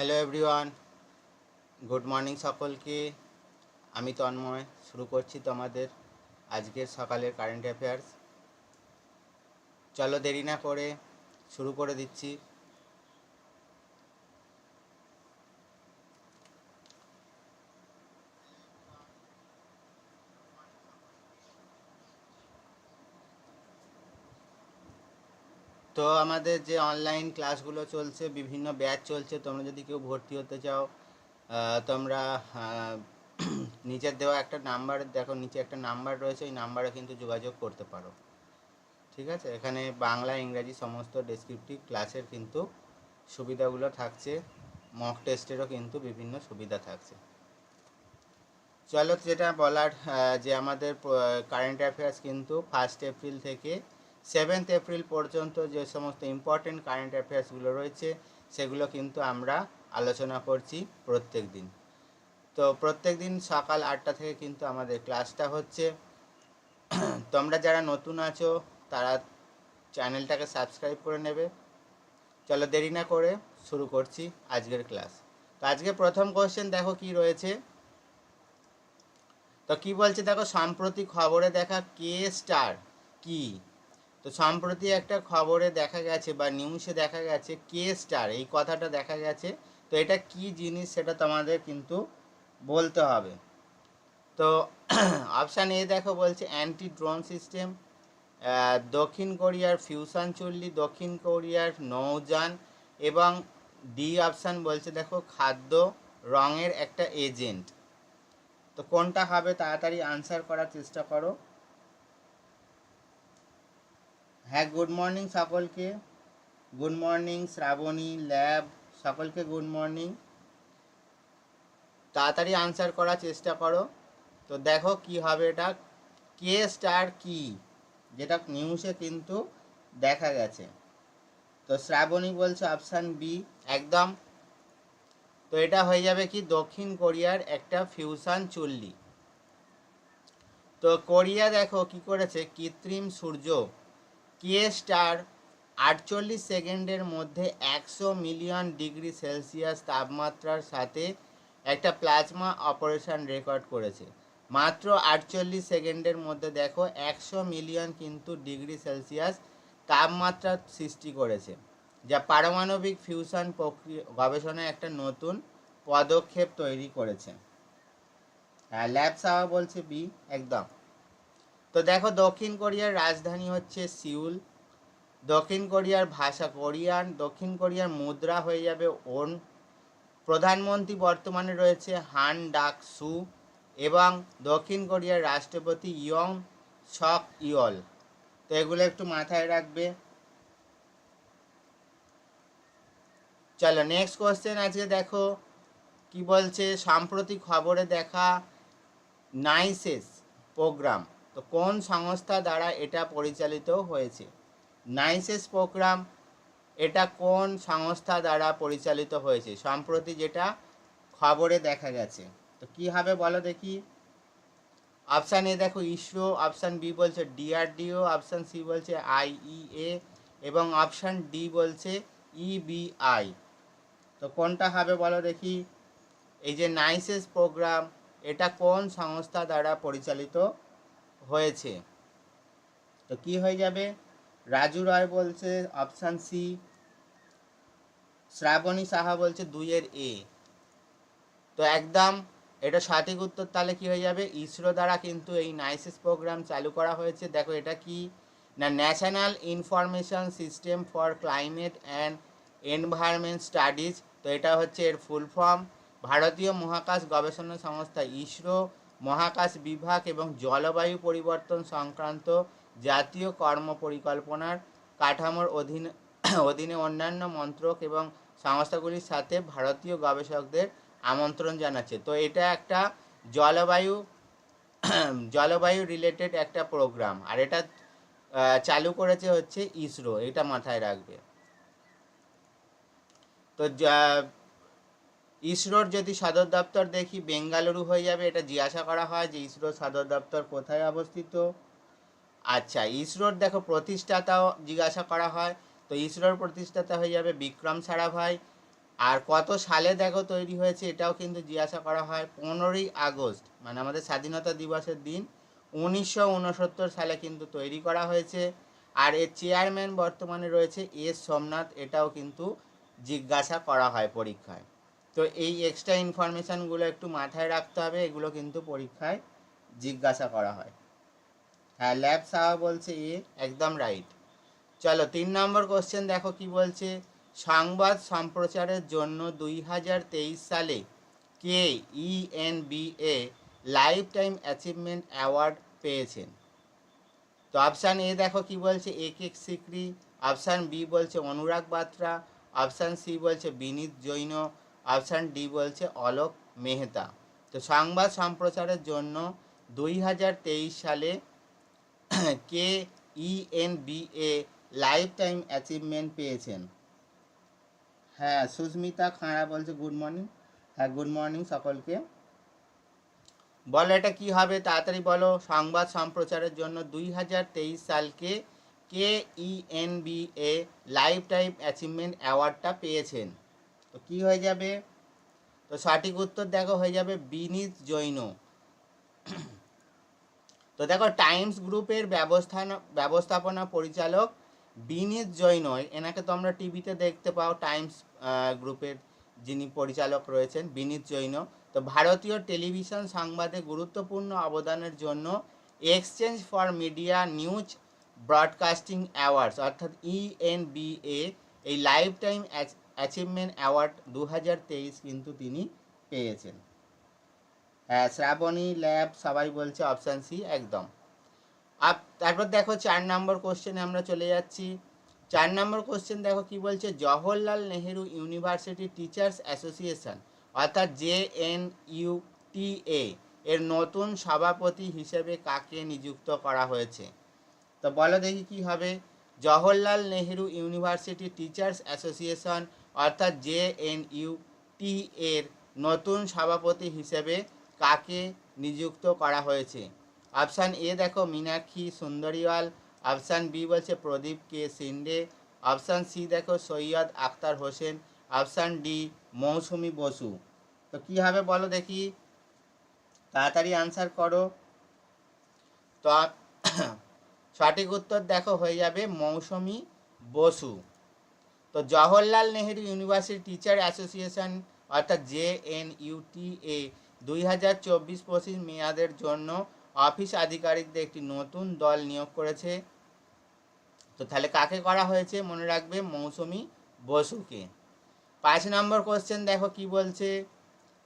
Hello everyone good morning সকলকে। আমি তন্ময়। শুরু করছি তোমাদের আজকের সকালের কারেন্ট অ্যাফেয়ার্স চলো দেরি না করে শুরু করে দিচ্ছি। তো আমাদের যে অনলাইন ক্লাসগুলো চলছে, বিভিন্ন ব্যাচ চলছে, তোমরা যদি কেউ ভর্তি হতে চাও তোমরা নিচের দেওয়া একটা নাম্বার দেখো নিচে একটা নাম্বার রয়েছে, ওই নাম্বারে কিন্তু যোগাযোগ করতে পারো। ঠিক আছে? এখানে বাংলা, ইংরাজি সমস্ত ডেসক্রিপটিভ ক্লাসের কিন্তু সুবিধাগুলো থাকছে। মক টেস্টেরও কিন্তু বিভিন্ন সুবিধা থাকছে। চলো যেটা বলার যে আমাদের কারেন্ট অ্যাফেয়ার্স কিন্তু ফার্স্ট এপ্রিল থেকে সেভেন্থ এপ্রিল পর্যন্ত যে সমস্ত ইম্পর্টেন্ট কারেন্ট অ্যাফেয়ার্সগুলো রয়েছে, সেগুলো কিন্তু আমরা আলোচনা করছি প্রত্যেক দিন। তো প্রত্যেক দিন সকাল আটটা থেকে কিন্তু আমাদের ক্লাসটা হচ্ছে। তোমরা যারা নতুন আছো, তারা চ্যানেলটাকে সাবস্ক্রাইব করে নেবে। চলো দেরি না করে শুরু করছি আজকের ক্লাস তো আজকে প্রথম কোয়েশ্চেন দেখো কি রয়েছে? তো কি বলছে দেখো, সাম্প্রতিক খবরে দেখা কে স্টার কি? তো সম্প্রতি একটা খবরে দেখা গেছে বা নিউজে দেখা গেছে কে স্টার এই কথাটা দেখা গেছে। তো এটা কি জিনিস সেটা তোমাদের কিন্তু বলতে হবে। তো অপশান এ দেখো বলছে অ্যান্টি ড্রোন সিস্টেম দক্ষিণ কোরিয়ার ফিউশন চল্লি, দক্ষিণ কোরিয়ার নৌযান এবং ডি অপশান বলছে দেখো খাদ্য রঙের একটা এজেন্ট তো কোনটা হবে তাড়াতাড়ি আনসার করার চেষ্টা করো। হ্যাঁ গুড মর্নিং সকলকে। গুড মর্নিং শ্রাবণী ল্যাব সকলকে গুড মর্নিং তাড়াতাড়ি আনসার করার চেষ্টা করো। তো দেখো কি হবে এটা। কে স্টার কি? যেটা নিউজে কিন্তু দেখা গেছে। তো শ্রাবণী বলছে অপশান বি একদম। তো এটা হয়ে যাবে কি? দক্ষিণ কোরিয়ার একটা ফিউশন চুল্লি। তো কোরিয়া দেখো কি করেছে? কৃত্রিম সূর্য কে স্টার? আটচল্লিশ সেকেন্ডের মধ্যে একশো মিলিয়ন ডিগ্রি সেলসিয়াস তাপমাত্রার সাথে একটা প্লাজমা অপারেশন রেকর্ড করেছে। মাত্র আটচল্লিশ সেকেন্ডের মধ্যে দেখো, একশো মিলিয়ন কিন্তু ডিগ্রি সেলসিয়াস তাপমাত্রা সৃষ্টি করেছে। যা পারমাণবিক ফিউশন প্রক্রিয়া, গবেষণায় একটা নতুন পদক্ষেপ তৈরি করেছে। হ্যাঁ ল্যাব সাওয়া বলছে বি, একদম। তো দেখো, দক্ষিণ কোরিয়ার রাজধানী হচ্ছে সিউল। দক্ষিণ কোরিয়ার ভাষা কোরিয়ান, দক্ষিণ কোরিয়ার মুদ্রা হয়ে যাবে ওন। প্রধানমন্ত্রী বর্তমানে রয়েছে হান ডাক সু এবং দক্ষিণ কোরিয়ার রাষ্ট্রপতি ইয়ং শক ইয়ল। তো এগুলো একটু মাথায় রাখবে। চলো নেক্সট কোশ্চেন আজকে দেখো, কি বলছে? সাম্প্রতিক খবরে দেখা নাইসেস প্রোগ্রাম। তো কোন সংস্থা দ্বারা এটা পরিচালিত হয়েছে? নাইসেস প্রোগ্রাম, এটা কোন সংস্থা দ্বারা পরিচালিত হয়েছে? সম্প্রতি যেটা খবরে দেখা গেছে। তো কি হবে বলো দেখি। অপশান এ দেখো, ইসরো, অপশান বি বলছে ডিআরডিও, অপশান সি বলছে আইইএ, এবং অপশান ডি বলছে ইবিআই। তো কোনটা হবে বলো দেখি। এই যে নাইসেস প্রোগ্রাম, এটা কোন সংস্থা দ্বারা পরিচালিত হয়েছে। তো কি হয়ে যাবে? রাজু রায় বলছে অপশান সি শ্রাবণী সাহা বলছে দুইয়ের এ তো একদম এটা সঠিক উত্তর তাহলে কি হয়ে যাবে? ইসরো দ্বারা কিন্তু এই নাইসিস প্রোগ্রাম চালু করা হয়েছে। দেখো এটা কি? না National Information System for Climate and Environment Studies তো এটা হচ্ছে এর ফুল ফর্ম ভারতীয় মহাকাশ গবেষণা সংস্থা, ইসরো মহাকাশ বিভাগ এবং জলবায়ু পরিবর্তন সংক্রান্ত জাতীয় কর্ম পরিকল্পনার কাঠামোর অধীনে অধীনে অন্যান্য মন্ত্রক এবং সংস্থাগুলির সাথে ভারতীয় গবেষকদের আমন্ত্রণ জানাচ্ছে। তো এটা একটা জলবায়ু জলবায়ু রিলেটেড একটা প্রোগ্রাম আর এটা চালু করেছে হচ্ছে ইসরো, এটা মাথায় রাখবে। তো ইসরোর যদি সদর দপ্তর দেখি, বেঙ্গালুরু হয়ে যাবে, এটা জিজ্ঞাসা করা হয় যে ইসরোর সদর দপ্তর কোথায় অবস্থিত? আচ্ছা ইসরোর দেখো প্রতিষ্ঠাতাও জিজ্ঞাসা করা হয়, তো ইসরোর প্রতিষ্ঠাতা হয়ে যাবে বিক্রম সারাভাই। আর কত সালে দেখো তৈরি হয়েছে, এটাও কিন্তু জিজ্ঞাসা করা হয় পনেরোই আগস্ট মানে আমাদের স্বাধীনতা দিবসের দিন, উনিশশো উনসত্তর সালে কিন্তু তৈরি করা হয়েছে। আর এর চেয়ারম্যান বর্তমানে রয়েছে এস সোমনাথ, এটাও কিন্তু জিজ্ঞাসা করা হয় পরীক্ষায়। তো এই এক্সট্রা ইনফরমেশানগুলো একটু মাথায় রাখতে হবে, এগুলো কিন্তু পরীক্ষায় জিজ্ঞাসা করা হয়। হ্যাঁ ল্যাব সাহা বলছে এ একদম রাইট চলো, তিন নম্বর কোশ্চেন দেখো কি বলছে? সংবাদ সম্প্রচারের জন্য দুই হাজার তেইশ সালে কে ENBA lifetime achievement award পেয়েছেন? তো অপশান এ দেখো কি বলছে? এক এক সিকরি অপশান বি বলছে অনুরাগ বাত্রা অপশান সি বলছে বিনীত জৈন অপশান ডি বলছে অলোক মেহতা। তো সংবাদ সম্প্রচারের জন্য দুই হাজার তেইশ সালে কে ইএনবিএ লাইফ টাইম অ্যাচিভমেন্ট পেয়েছেন। হ্যাঁ সুস্মিতা খাঁড়া বলছে গুড মর্নিং। হ্যাঁ গুড মর্নিং সকলকে। বলো এটা কি হবে তাড়াতাড়ি বলো। সংবাদ সম্প্রচারের জন্য দুই হাজার তেইশ সালকে কে ইএনবিএ লাইফ টাইম অ্যাচিভমেন্ট অ্যাওয়ার্ডটা পেয়েছেন। তো কি হয়ে যাবে? তো সঠিক উত্তর দেখো, হয়ে যাবে বিনীত জৈন। তো দেখো, টাইমস গ্রুপের ব্যবস্থান, ব্যবস্থাপনা পরিচালক বিনীত জৈন। এনাকে তোমরা টিভিতে দেখতে পাও, টাইমস গ্রুপের যিনি পরিচালক রয়েছেন, বিনীত জৈন। তো ভারতীয় টেলিভিশন সংবাদে গুরুত্বপূর্ণ অবদানের জন্য exchange for media news broadcasting awards অর্থাৎ ইএনবিএ এই লাইফ টাইম অ্যাচিভমেন্ট অ্যাওয়ার্ড দু হাজার তেইশ কিন্তু তিনি পেয়েছেন। হ্যাঁ শ্রাবণী ল্যাব সবাই বলছে অপশান সি একদম। আপ, তারপর দেখো চার নম্বর কোশ্চেনে আমরা চলে যাচ্ছি। চার নম্বর কোশ্চেন দেখো কি বলছে? Jawaharlal Nehru University Teachers Association অর্থাৎ J N U T A, এর নতুন সভাপতি হিসেবে কাকে নিযুক্ত করা হয়েছে? তো বলো দেখি কি হবে। Jawaharlal Nehru University Teachers Association অর্থাৎ জে এন ইউ এর নতুন সভাপতি হিসেবে কাকে নিযুক্ত করা হয়েছে? অপশান এ দেখো, মীনাক্ষী সুন্দরীওয়াল। অপশান বি বলছে প্রদীপ কে সিন্ডে। অপশান সি দেখো, Syed Akhtar Hossain. Option D, Mousumi Basu. তো কী হবে বলো দেখি? তাড়াতাড়ি আনসার করো। তো সঠিক উত্তর দেখো, হয়ে যাবে মৌসুমি বসু। তো Jawaharlal Nehru University teacher association অর্থাৎ জে এন ইউটিএ দুই হাজার চব্বিশ পঁচিশ মেয়াদের জন্য অফিস আধিকারিকদের একটি নতুন দল নিয়োগ করেছে। তো তাহলে কাকে করা হয়েছে মনে রাখবে মৌসুমি বসুকে। পাঁচ নম্বর কোশ্চেন দেখো কি বলছে?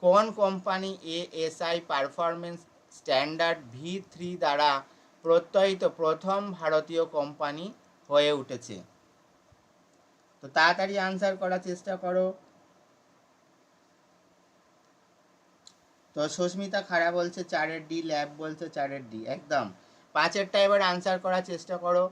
কোন company ASI performance standard V three দ্বারা প্রত্যয়িত প্রথম ভারতীয় কোম্পানি হয়ে উঠেছে? তো তাড়াতাড়ি আনসার করার চেষ্টা করো। তো সুস্মিতা খাড়া বলছে চারের ডি ল্যাব বলছে চারের ডি একদম। পাঁচেরটা এবার আনসার করার চেষ্টা করো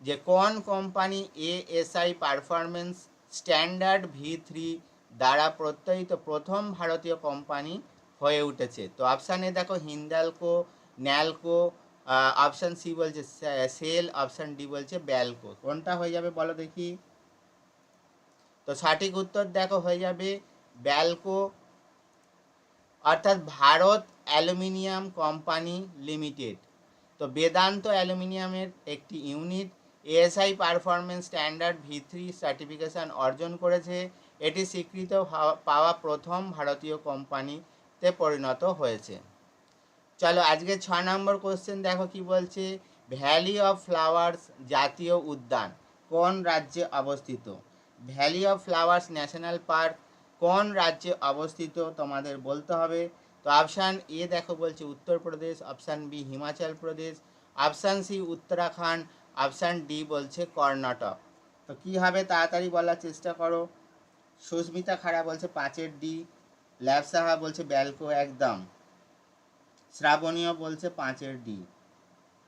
যে কোন company ASI performance standard V three দ্বারা প্রত্যয়িত প্রথম ভারতীয় কোম্পানি হয়ে উঠেছে? তো অপশানে দেখো হিন্দালকো, ন্যালকো অপশান সি বলছে সেল অপশান ডি বলছে ব্যালকো। কোনটা হয়ে যাবে বলো দেখি। তো সঠিক উত্তর দেখো, হয়ে যাবে ব্যালকো, অর্থাৎ ভারত অ্যালুমিনিয়াম কোম্পানি লিমিটেড। তো বেদান্ত অ্যালুমিনিয়ামের একটি unit, ASI performance standard V three certification অর্জন করেছে। এটি স্বীকৃত পাওয়া প্রথম ভারতীয় কোম্পানিতে পরিণত হয়েছে। চলো আজকে ছ নম্বর কোশ্চেন দেখো কি বলছে। ভ্যালি অফ ফ্লাওয়ার্স জাতীয় উদ্যান, কোন রাজ্যে অবস্থিত? Valley of Flowers National Park কোন রাজ্যে অবস্থিত তোমাদের বলতে হবে? তো অপশান এ দেখো বলছে Uttar Pradesh option B Himachal Pradesh option C Uttarakhand option D বলছে কর্ণাটক। তো কী হবে তাড়াতাড়ি বলার চেষ্টা করো। সুস্মিতা খাড়া বলছে পাঁচের ডি ল্যাব সাহা বলছে ব্যালকো একদম। শ্রাবণীয় বলছে পাঁচের ডি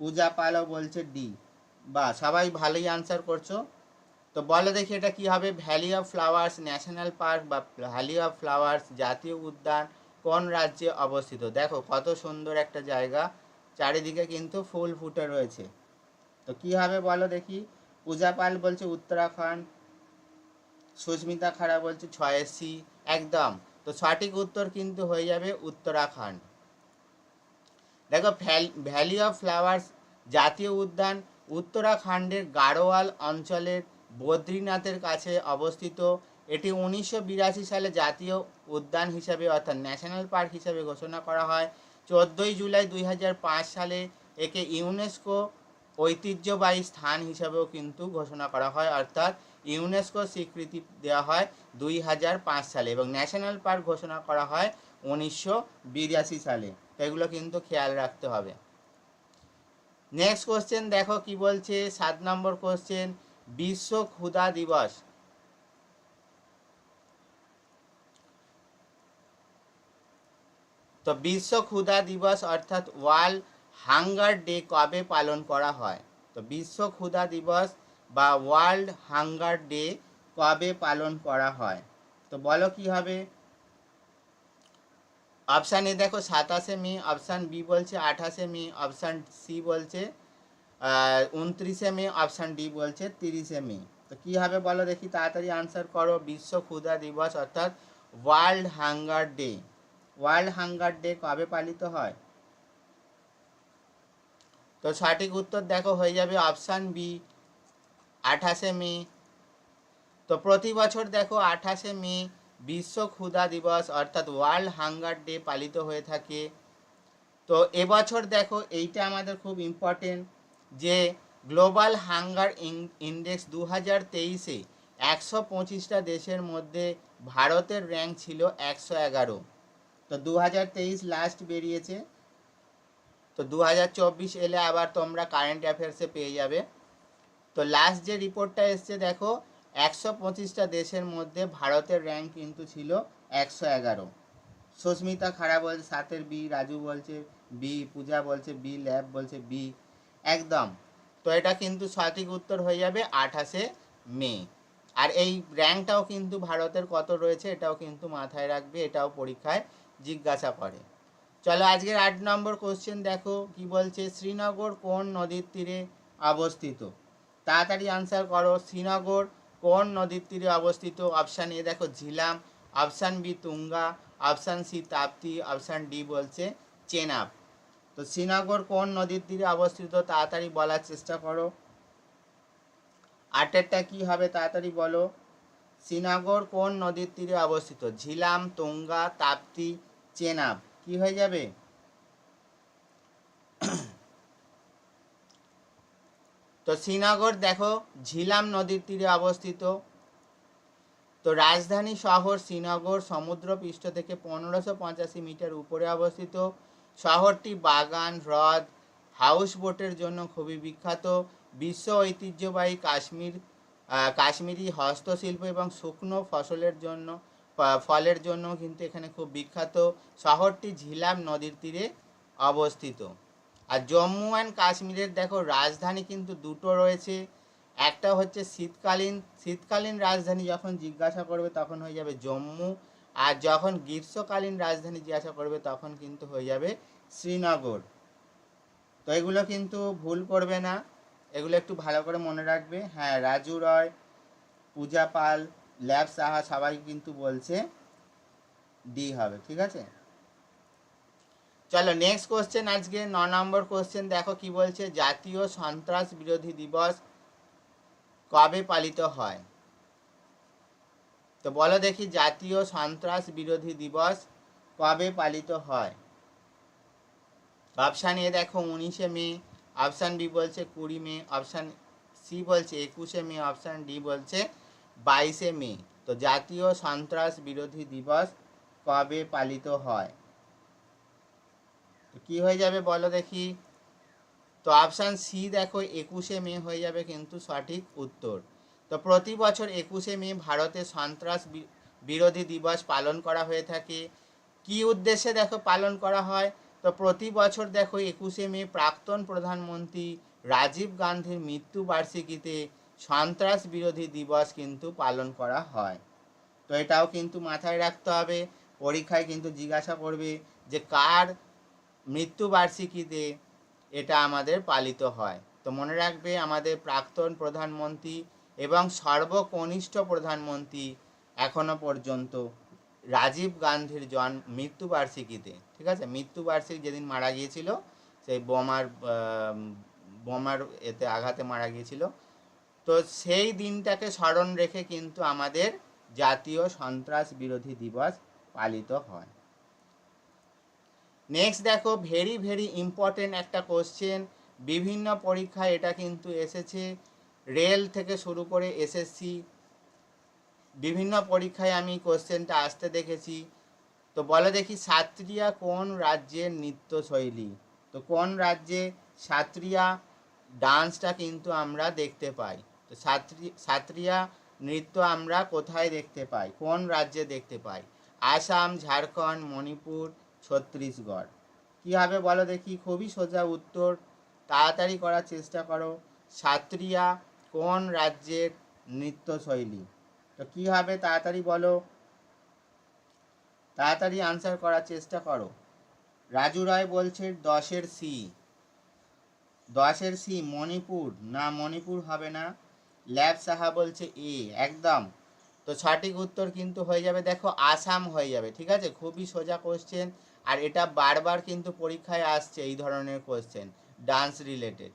পূজা পালও বলছে ডি বা সবাই ভালোই আনসার করছ। তো বলে দেখি এটা কি হবে? Valley of Flowers National Park বা ভ্যালি অফ ফ্লাওয়ার্স জাতীয় উদ্যান কোন রাজ্যে অবস্থিত? দেখো কত সুন্দর একটা জায়গা। চারিদিকে কিন্তু ফুল ফুটে রয়েছে। তো কি হবে বলো দেখি? পূজা পাল বলছে উত্তরাখণ্ড, সুস্মিতা খাড়া বলছে ছয়ের সি একদম। তো সঠিক উত্তর কিন্তু হয়ে যাবে উত্তরাখণ্ড। দেখো ভ্যালি অফ ফ্লাওয়ার্স জাতীয় উদ্যান উত্তরাখণ্ডের গাড়োয়াল অঞ্চলের বদ্রীনাথের কাছে অবস্থিত। এটি উনিশশো বিরাশি সালে জাতীয় উদ্যান হিসাবে অর্থাৎ ন্যাশনাল পার্ক হিসাবে ঘোষণা করা হয়। চোদ্দোই জুলাই দুই হাজার পাঁচ সালে একে ইউনেস্কো ঐতিহ্যবাহী স্থান হিসাবেও কিন্তু ঘোষণা করা হয়। অর্থাৎ ইউনেস্কো স্বীকৃতি দেওয়া হয় দুই হাজার পাঁচ সালে এবং ন্যাশনাল পার্ক ঘোষণা করা হয় উনিশশো বিরাশি সালে। এগুলো কিন্তু খেয়াল রাখতে হবে। নেক্সট কোশ্চেন দেখো কি বলছে? সাত নম্বর কোশ্চেন বিশ্ব ক্ষুধা দিবস। তো বিশ্ব ক্ষুধা দিবস অর্থাৎ ওয়ার্ল্ড হাঙ্গার ডে কবে পালন করা হয়? তো বিশ্ব ক্ষুধা দিবস বা ওয়ার্ল্ড হাঙ্গার ডে কবে পালন করা হয়? তো বলো কি হবে? অপশান এ দেখো সাতাশে মে, অপশান বি বলছে আঠাশে মে, অপশান সি বলছে উনত্রিশে মে অপশান ডি বলছে তিরিশে মে। তো কী হবে বলো দেখি, তাড়াতাড়ি আনসার করো। বিশ্ব ক্ষুধা দিবস, অর্থাৎ World Hunger Day World Hunger Day কবে পালিত হয়? তো সঠিক উত্তর দেখো, হয়ে যাবে অপশান বি আঠাশে মে। তো প্রতি বছর দেখো, আঠাশে মে বিশ্ব ক্ষুধা দিবস, অর্থাৎ ওয়ার্ল্ড হাঙ্গার ডে পালিত হয়ে থাকে। তো এবছর দেখো, এইটা আমাদের খুব ইম্পর্টেন্ট যে গ্লোবাল হাঙ্গার ইন্ডেক্স দু হাজার তেইশে একশো পঁচিশটা দেশের মধ্যে ভারতের র্যাঙ্ক ছিল একশো এগারো। তো দু হাজার তেইশ লাস্ট বেরিয়েছে। তো দু হাজার চব্বিশ এলে আবার তোমরা কারেন্ট অ্যাফেয়ার্সে পেয়ে যাবে। তো লাস্ট যে রিপোর্টটা এসছে, দেখো, একশো পঁচিশটা দেশের মধ্যে ভারতের র্যাঙ্ক কিন্তু ছিল একশো এগারো। সুস্মিতা খাড়া বলছে, সাতের বি, রাজু বলছে, বি, পূজা বলছে, বি, ল্যাব বলছে, বি একদম। তো এটা কিন্তু সঠিক উত্তর হয়ে যাবে আঠাশে মে। আর এই র্যাঙ্কটাও কিন্তু ভারতের কত রয়েছে এটাও কিন্তু মাথায় রাখবে, এটাও পরীক্ষায় জিজ্ঞাসা করে। চলো আজকের আট নম্বর কোশ্চেন দেখো, কি বলছে? শ্রীনগর কোন নদীর তীরে অবস্থিত? তাড়াতাড়ি আনসার করো, শ্রীনগর কোন নদীর তীরে অবস্থিত? অপশান এ দেখো, Jhelum option B Tunga option C Tapti option D বলছে চেনাব। তো শ্রীনগর কোন নদীর তীরে অবস্থিত তাড়াতাড়ি বলার চেষ্টা করো। আটেরটা কি হবে তাড়াতাড়ি বলো। শ্রীনগর কোন নদীর তীরে অবস্থিত? ঝিলাম, তুঙ্গা, তাপ্তি, চেনাব। কি হয়ে যাবে? তো শ্রীনগর দেখো, ঝিলাম নদীর তীরে অবস্থিত। তো রাজধানী শহর শ্রীনগর সমুদ্রপৃষ্ঠ থেকে পনেরোশো পঁচাশি মিটার উপরে অবস্থিত। শহরটি বাগান, হ্রদ হাউস বোটের জন্য খুবই বিখ্যাত। বিশ্ব ঐতিহ্যবাহী কাশ্মীর কাশ্মীরি হস্তশিল্প এবং শুকনো ফসলের জন্য ফলের জন্য কিন্তু এখানে খুব বিখ্যাত। শহরটি ঝিলাম নদীর তীরে অবস্থিত। আর জম্মু অ্যান্ড কাশ্মীরের দেখো রাজধানী কিন্তু দুটো রয়েছে। একটা হচ্ছে শীতকালীন শীতকালীন রাজধানী যখন জিজ্ঞাসা করবে তখন হয়ে যাবে জম্মু। আর যখন গ্রীষ্মকালীন রাজধানী জিজ্ঞাসা করবে, তখন কিন্তু হয়ে যাবে শ্রীনগর। তো এগুলো কিন্তু ভুল করবে না। এগুলো একটু ভালো করে মনে রাখবে। হ্যাঁ রাজু রয়, পূজা পাল, ল্যাব সাহা সবাই কিন্তু বলছে ডি হবে, ঠিক আছে? চলো নেক্সট কোশ্চেন আজকে, ন নম্বর কোশ্চেন দেখো কি বলছে, জাতীয় সন্ত্রাস বিরোধী দিবস কবে পালিত হয়? তো বলো দেখি জাতীয় সন্ত্রাস বিরোধী দিবস কবে পালিত হয়? অপশান এ দেখো উনিশে মে অপশান বি বলছে কুড়ি মে অপশান সি বলছে একুশে মে অপশান ডি বলছে বাইশে মে। তো জাতীয় সন্ত্রাস বিরোধী দিবস কবে পালিত হয়? কী হয়ে যাবে বলো দেখি। তো অপশান সি দেখো একুশে মে হয়ে যাবে কিন্তু সঠিক উত্তর। তো প্রতি বছর একুশে মে ভারতে সন্ত্রাস বিরোধী দিবস পালন করা হয়ে থাকে। কি উদ্দেশ্যে দেখো পালন করা হয়? তো প্রতি বছর দেখো একুশে মে প্রাক্তন প্রধানমন্ত্রী রাজীব গান্ধীর মৃত্যুবার্ষিকীতে সন্ত্রাস বিরোধী দিবস কিন্তু পালন করা হয়। তো এটাও কিন্তু মাথায় রাখতে হবে। পরীক্ষায় কিন্তু জিজ্ঞাসা করবে যে কার মৃত্যুবার্ষিকীতে এটা আমাদের পালিত হয়। তো মনে রাখবে আমাদের প্রাক্তন প্রধানমন্ত্রী এবং সর্বকনিষ্ঠ প্রধানমন্ত্রী এখনও পর্যন্ত রাজীব গান্ধীর জন, মৃত্যুবার্ষিকীতে, ঠিক আছে? মৃত্যুবার্ষিকী যেদিন মারা গিয়েছিল, সেই বোমার বোমার এতে আঘাতে মারা গিয়েছিল। তো সেই দিনটাকে স্মরণ রেখে কিন্তু আমাদের জাতীয় সন্ত্রাস বিরোধী দিবস পালিত হয়। নেক্সট দেখো ভেরি ভেরি ইম্পর্টেন্ট একটা কোশ্চেন বিভিন্ন পরীক্ষায় এটা কিন্তু এসেছে। রেল থেকে শুরু করে এসএসসি বিভিন্ন পরীক্ষায় আমি কোশ্চেনটা আসতে দেখেছি। তো বলো দেখি সাত্রিয়া কোন রাজ্যের নৃত্যশৈলী? তো কোন রাজ্যে সাত্রিয়া ডান্সটা কিন্তু আমরা দেখতে পাই? তো সাত্রি সাত্রিয়া নৃত্য আমরা কোথায় দেখতে পাই? কোন রাজ্যে দেখতে পাই? আসাম, ঝাড়খণ্ড, মণিপুর, ছত্তিশগড়। কী হবে বলো দেখি? খুবই সোজা উত্তর। তাড়াতাড়ি করার চেষ্টা করো। সাত্রিয়া কোন রাজ্যের নৃত্যশৈলী? তো কী হবে তাড়াতাড়ি বলো। তাড়াতাড়ি আনসার করার চেষ্টা করো। রাজু রায় বলছে দশের সি। দশের সি মণিপুর? না, মণিপুর হবে না। ল্যাব সাহা বলছে এ, একদম। তো সঠিক উত্তর কিন্তু হয়ে যাবে, দেখো, আসাম হয়ে যাবে, ঠিক আছে? খুবই সোজা কোশ্চেন আর এটা বারবার কিন্তু পরীক্ষায় আসছে এই ধরনের কোশ্চেন ডান্স রিলেটেড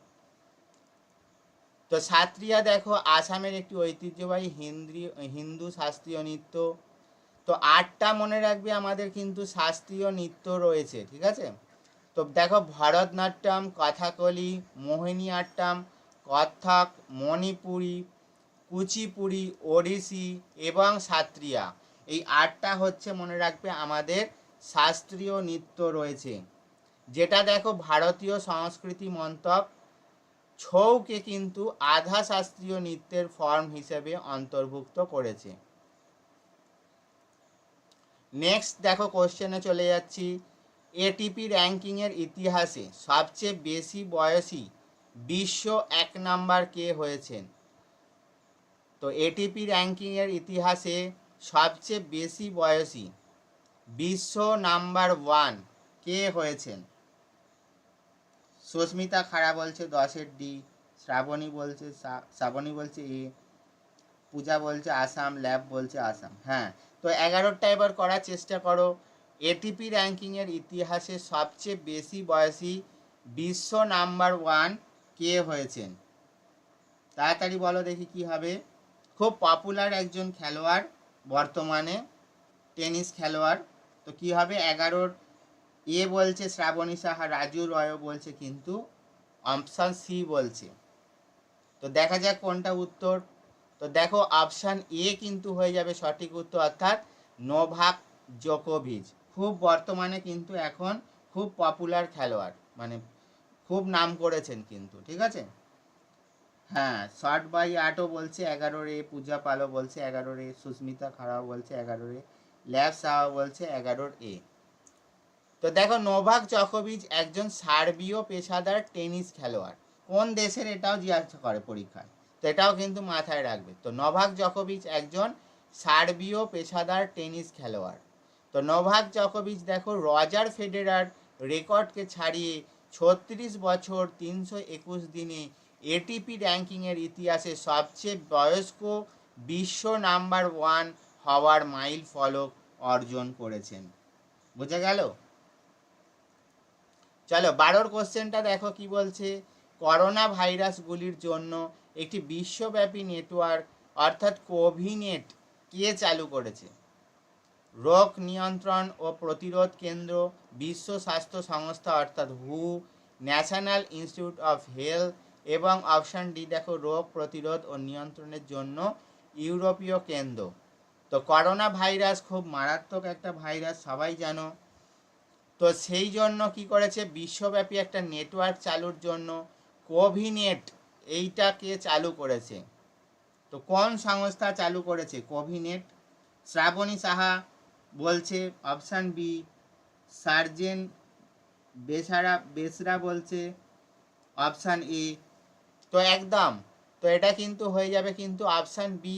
তো সাত্রিয়া দেখো, আসামের একটি ঐতিহ্যবাহী হিন্দি, হিন্দু শাস্ত্রীয় নৃত্য। তো আটটা মনে রাখবে, আমাদের কিন্তু শাস্ত্রীয় নৃত্য রয়েছে, ঠিক আছে? তো দেখো, ভরতনাট্যম, কথাকলি মোহিনী আট্টম কত্থক মণিপুরি, কুচিপুড়ি, ওড়িশি এবং সাত্রিয়া। এই আটটা হচ্ছে মনে রাখবে, আমাদের শাস্ত্রীয় নৃত্য রয়েছে। যেটা দেখো, ভারতীয় সংস্কৃতি মন্তব ছৌকে কিন্তু আধা শাস্ত্রীয় নৃত্যের ফর্ম হিসেবে অন্তর্ভুক্ত করেছে। নেক্সট দেখো কোশ্চেনে চলে যাচ্ছি। এটিপি র্যাঙ্কিংয়ের ইতিহাসে সবচেয়ে বেশি বয়সী বিশ্ব এক নাম্বার কে হয়েছেন? তো এটিপি র্যাঙ্কিংয়ের ইতিহাসে সবচেয়ে বেশি বয়সী বিশ্ব নাম্বার ওয়ান কে হয়েছেন? সুস্মিতা খাড়া বলছে দশের ডি, শ্রাবণী বলছে শ্রাবণী বলছে এ, পূজা বলছে আসাম, ল্যাব বলছে আসাম। হ্যাঁ তো এগারোটা এবার করার চেষ্টা করো। এটিপি র্যাঙ্কিংয়ের ইতিহাসে সবচেয়ে বেশি বয়সী বিশ্ব নাম্বার ওয়ান কে হয়েছেন? তাড়াতাড়ি বলো দেখি কি হবে। খুব পপুলার একজন খেলোয়াড় বর্তমানে, টেনিস খেলোয়াড়। তো কি হবে? এগারোর এ বলছে, শ্রাবণী সাহা, রাজু রয় বলছে, কিন্তু অপশান সি বলছে। তো দেখা যাক কোনটা উত্তর। তো দেখো, অপশান এ কিন্তু হয়ে যাবে সঠিক উত্তর, অর্থাৎ নোভাক জোকোভিচ। খুব বর্তমানে কিন্তু এখন খুব পপুলার খেলোয়াড় মানে খুব নাম করেছেন কিন্তু, ঠিক আছে? হ্যাঁ শর্ট বাই আটও বলছে, এগারো রে পূজা পালও বলছে, এগারো রে সুস্মিতা খাড়াও বলছে, এগারো রে ল্যাব সাহা বলছে এগারোর এ। তো দেখো, নোভাক জকোভিচ একজন সার্বীয় পেশাদার টেনিস খেলোয়াড়। কোন দেশের এটাও জিজ্ঞাসা করে পরীক্ষায়। তো এটাও কিন্তু মাথায় রাখবে। তো নোভাক জকোভিচ একজন সার্বীয় পেশাদার টেনিস খেলোয়াড়। তো নোভাক জকোভিচ দেখো, রজার ফেডেরার রেকর্ডকে ছাড়িয়ে ছত্রিশ বছর তিনশো একুশ দিনে এটিপি র্যাঙ্কিংয়ের ইতিহাসে সবচেয়ে বয়স্ক বিশ্ব নাম্বার ওয়ান হওয়ার মাইল ফলক অর্জন করেছেন। বুঝে গেল? চলো, বারোর কোশ্চেনটা দেখো কি বলছে। করোনা ভাইরাসগুলির জন্য একটি বিশ্বব্যাপী নেটওয়ার্ক অর্থাৎ কোভিনেট, কে চালু করেছে? রোগ নিয়ন্ত্রণ ও প্রতিরোধ কেন্দ্র, বিশ্ব স্বাস্থ্য সংস্থা, অর্থাৎ হু, ন্যাশনাল ইনস্টিটিউট অফ হেলথ এবং অপশান ডি, দেখো, রোগ প্রতিরোধ ও নিয়ন্ত্রণের জন্য ইউরোপীয় কেন্দ্র। তো করোনা ভাইরাস খুব মারাত্মক একটা ভাইরাস, সবাই জানো। তো সেই জন্য কি করেছে? বিশ্বব্যাপী একটা নেটওয়ার্ক চালুর জন্য কোভিনেট এইটাকে চালু করেছে। তো কোন সংস্থা চালু করেছে? কোভিনেট। শ্রাবণী সাহা বলছে অপশান বি সার্জেন বেসারা, বেসরা বলছে অপশান এ তো একদম, তো এটা কিন্তু হয়ে যাবে কিন্তু অপশান বি